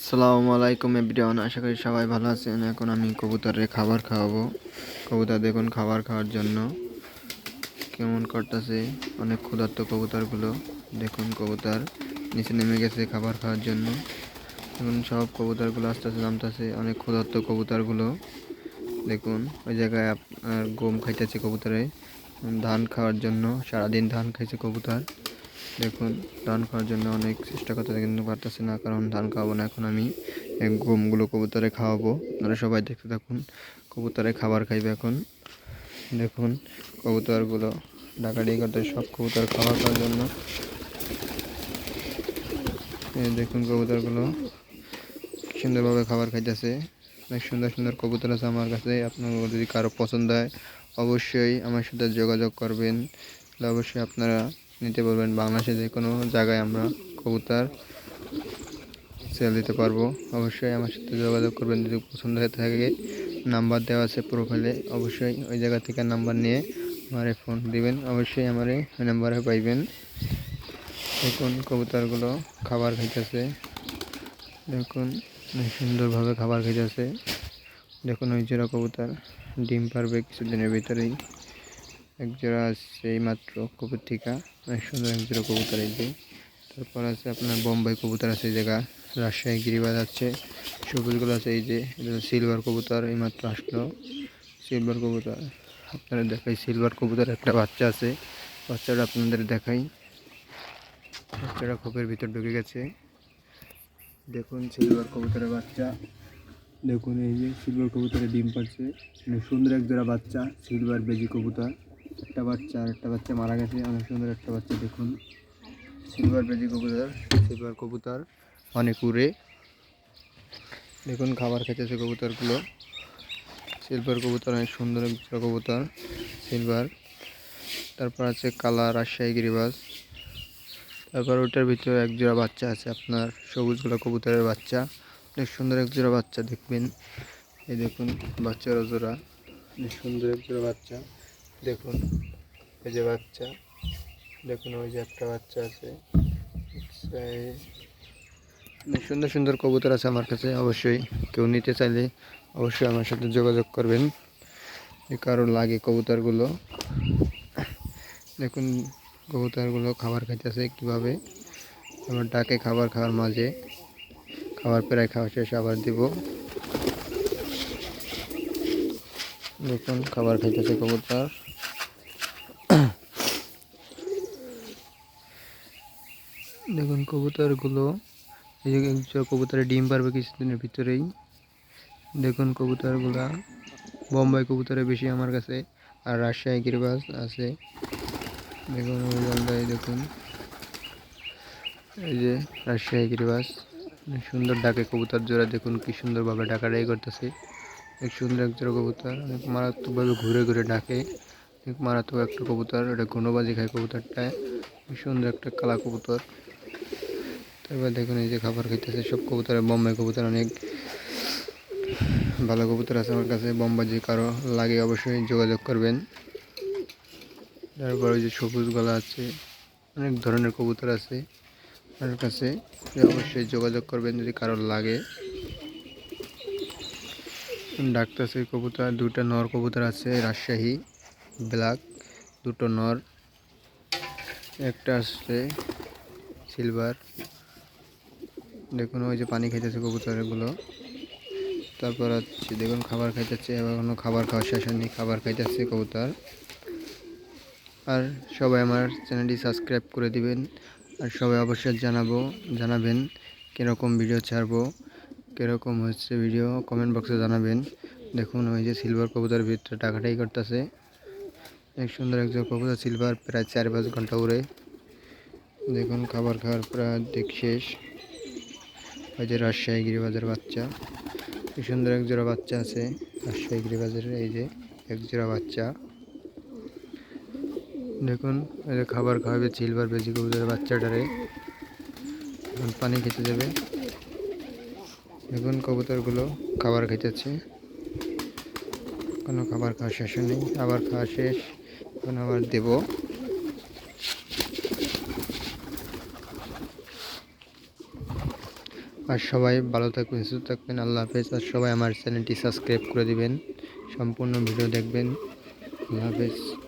আসসালামু আলাইকুম এভরিওয়ান, আশা করি সবাই ভালো আছেন। এখন আমি কবুতরে খাবার খাওয়াবো। কবুতর দেখুন, খাবার খাওয়ার জন্য কেমন করতেছে। অনেক ক্ষুধার্ত কবুতরগুলো। দেখুন, কবুতর নিচে নেমে গেছে খাবার খাওয়ার জন্য। এখন সব কবুতরগুলো আস্তে আস্তে নামতেছে, অনেক ক্ষুধার্ত কবুতরগুলো। দেখুন, ওই জায়গায় আপনার গম খাইতেছে কবুতরে। ধান খাওয়ার জন্য, সারাদিন ধান খাইছে কবুতর। দেখুন, ধান খাওয়ার জন্য অনেক চেষ্টা করতেছে কিন্তু পারতেছে না, কারণ ধান খাওয়াবো না। এখন আমি গমগুলো কবুতরে খাওয়াবো। আপনারা সবাই দেখতে থাকুন, কবুতরে খাবার খাইবে এখন। দেখুন, কবুতরগুলো ডাকাডাকি করতে সব কবুতর খাবার খাওয়ার জন্য। দেখুন কবুতরগুলো, সুন্দরভাবে খাবার খাইতেছে। অনেক সুন্দর সুন্দর কবুতর আছে আমার কাছে। আপনার যদি কারও পছন্দ হয়, অবশ্যই আমার সাথে যোগাযোগ করবেন। তাহলে অবশ্যই আপনারা নিতে পারবেন বাংলাদেশে যে কোনো জায়গায় আমরা কবুতর সেল দিতে পারব। অবশ্যই আমার সাথে যোগাযোগ করবেন। যদি পছন্দ হয়ে থাকে, নাম্বার দেওয়া আছে প্রোফাইলে অবশ্যই ওই জায়গা থেকে নাম্বার নিয়ে আমারে ফোন দিবেন। অবশ্যই আমারে ওই নাম্বারে পাইবেন। দেখুন কবুতরগুলো খাবার খাইতেছে। দেখুন সুন্দরভাবে খাবার খাইতেছে। দেখুন ওই জোড়া কবুতর ডিম পারবে কিছুদিনের ভিতরেই। এক জোড়া আসছে এই মাত্র কবুতর টিকা অনেক সুন্দর এক জোড়া কবুতর এই যে। তারপর আছে আপনার বোম্বাই কবুতর আছে এই জায়গা। রাজশাহী গিরিবাজ আছে। সবুজগুলো আছে এই যে। সিলভার কবুতর এই মাত্র আসলো। সিলভার কবুতর। আপনারা দেখাই, সিলভার কবুতর একটা বাচ্চা আছে। বাচ্চাটা আপনাদের দেখাই। বাচ্চাটা খোপের ভিতর ঢুকে গেছে। দেখুন সিলভার কবুতরের বাচ্চা। দেখুন এই যে সিলভার কবুতরের ডিম পাচ্ছে সুন্দর এক জোড়া বাচ্চা, সিলভার বেজি কবুতর। একটা বাচ্চা আর একটা বাচ্চা মারা গেছে। অনেক সুন্দর একটা বাচ্চা, দেখুন। সিলভার বেজি কবুতর, সিলভার কবুতর, অনেক উড়ে। দেখুন, খাবার খেতেছে কবুতরগুলো। সিলভার কবুতর, অনেক সুন্দর কবুতর, সিলভার। তারপর আছে কালা রাজশাহী গিরিবাজ তারপর ওটার ভিতরে এক জোড়া বাচ্চা আছে আপনার, সবুজগুলো কবুতরের বাচ্চা। অনেক সুন্দর এক জোড়া বাচ্চা, দেখবেন। এই দেখুন, বাচ্চার জোড়া অনেক সুন্দর এক জোড়া বাচ্চা। দেখুন, এই যে বাচ্চা, দেখুন ওই যে একটা বাচ্চা আছে। সুন্দর সুন্দর কবুতর আছে আমার কাছে, অবশ্যই কেউ নিতে চাইলে অবশ্যই আমার সাথে যোগাযোগ করবেন। কারও লাগে কবুতরগুলো। দেখুন, কবুতরগুলো খাবার খাইতেছে কীভাবে। আমার ডাকে খাবার খাওয়ার মাঝে, খাবার প্রায় খাওয়া শেষ, আবার দিব। দেখুন, খাবার খাইতেছে কবুতর। দেখুন কবুতরগুলো, এই যে একজোড়া কবুতরে ডিম পারবে কিছুদিনের ভিতরেই। দেখুন কবুতরগুলা, বোম্বাই কবুতরে বেশি আমার কাছে, আর রাজশাহী গিরিবাজ আছে। দেখুন ওই দেখুন। এই যে রাজশাহী অনেক সুন্দর ডাকে কবুতর জোড়া, দেখুন কি সুন্দরভাবে ডাকাডাকি করতেছে। অনেক সুন্দর এক জোড়া কবুতর, অনেক মারাত্মকভাবে ঘুরে ঘুরে ডাকে। মারাত্মক একটা কবুতর এটা ঘনবাজি খায় কবুতরটায়। সুন্দর একটা কালা কবুতর। তারপর দেখুন এই যে খাবার খাইতেছে, সব কবুতরের বোম্বাই কবুতর অনেক। ভালো কবুতর আছে আমার কাছে বোম্বাজি কারও লাগে অবশ্যই যোগাযোগ করবেন। তারপর ওই যে সবুজ গলা আছে, অনেক ধরনের কবুতর আছে আমার কাছে অবশ্যই যোগাযোগ করবেন যদি কারোর লাগে। ডাকতেছে কবুতর দুটো নর কবুতর আছে, রাজশাহী ব্ল্যাক, দুটো নর, একটা আসছে সিলভার। দেখুন, ওই যে পানি খাইতেছে কবুতরগুলো। তারপর হচ্ছে, দেখুন, খাবার খাইতেছে আবার কোনো খাবার খাওয়া শেষ হয়নি, খাবার খাইতেছে কবুতর। আর সবাই আমার চ্যানেলটি সাবস্ক্রাইব করে দিবেন, আর সবাই অবশ্যই জানাব, জানাবেন কীরকম ভিডিও ছাড়বো, কীরকম হচ্ছে ভিডিও কমেন্ট বক্সে জানাবেন। দেখুন, ওই যে সিলভার কবুতর ভিতরে টাকাটাই করতেছে। এক সুন্দর একজন কবুতর সিলভার প্রায় চার পাঁচ ঘণ্টা উড়ে। দেখুন, খাবার খাওয়ার প্রায় দিক শেষ। ওই যে রাজশাহী গিরিবাজের বাচ্চা। কি সুন্দর এক জোড়া বাচ্চা আছে রাজশাহী গিরিবাজের, এই যে এক জোড়া বাচ্চা। দেখুন, এই যে খাবার খাওয়াবে সিলভার বেজি কবুতরের বাচ্চাটারে পানি খেতে দেবে। দেখুন কবুতরগুলো খাবার খেতেছে। কোনো খাবার খাওয়া শেষ নেই আবার খাওয়া শেষ, এখন আবার দেব। আর সবাই ভালো থাকবেন, সুস্থ থাকবেন, আল্লাহ হাফেজ। আর সবাই আমার চ্যানেলটি সাবস্ক্রাইব করে দিবেন, সম্পূর্ণ ভিডিও দেখবেন। আল্লাহ হাফেজ।